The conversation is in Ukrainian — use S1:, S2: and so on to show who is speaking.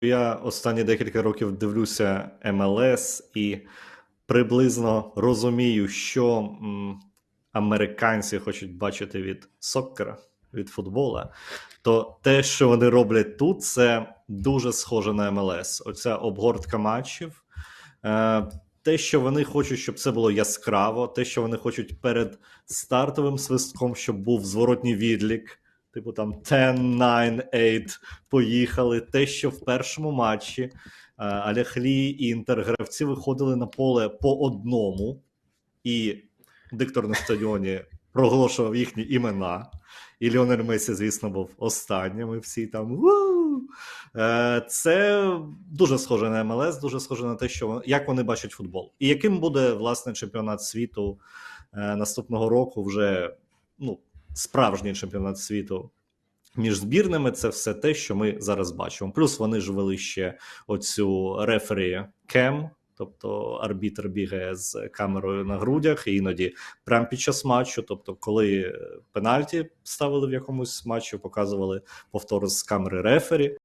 S1: Я останні декілька років дивлюся МЛС і приблизно розумію, що американці хочуть бачити від соккера, від футбола. То те, що вони роблять тут, це дуже схоже на МЛС. Оця обгортка матчів. Е, те, що вони хочуть, щоб це було яскраво, те, що вони хочуть перед стартовим свистком, щоб був зворотній відлік, типу там 10, 9, 8, поїхали. Те, що в першому матчі е, Аляхлі і Інтер гравці виходили на поле по одному, і диктор на стадіоні проголошував їхні імена. І Ліонель Месі, звісно, був останнім. І всі там «Ву!» Е, Це дуже схоже на МЛС, дуже схоже на те, що як вони бачать футбол. І яким буде власне чемпіонат світу е, наступного року, вже ну, справжній чемпіонат світу між збірними, це все те, що ми зараз бачимо. Плюс вони ж вели ще оцю рефері кем. Тобто арбітр бігає з камерою на грудях, і іноді прямо під час матчу. Тобто, коли пенальті ставили в якомусь матчі, показували повтор з камери рефері.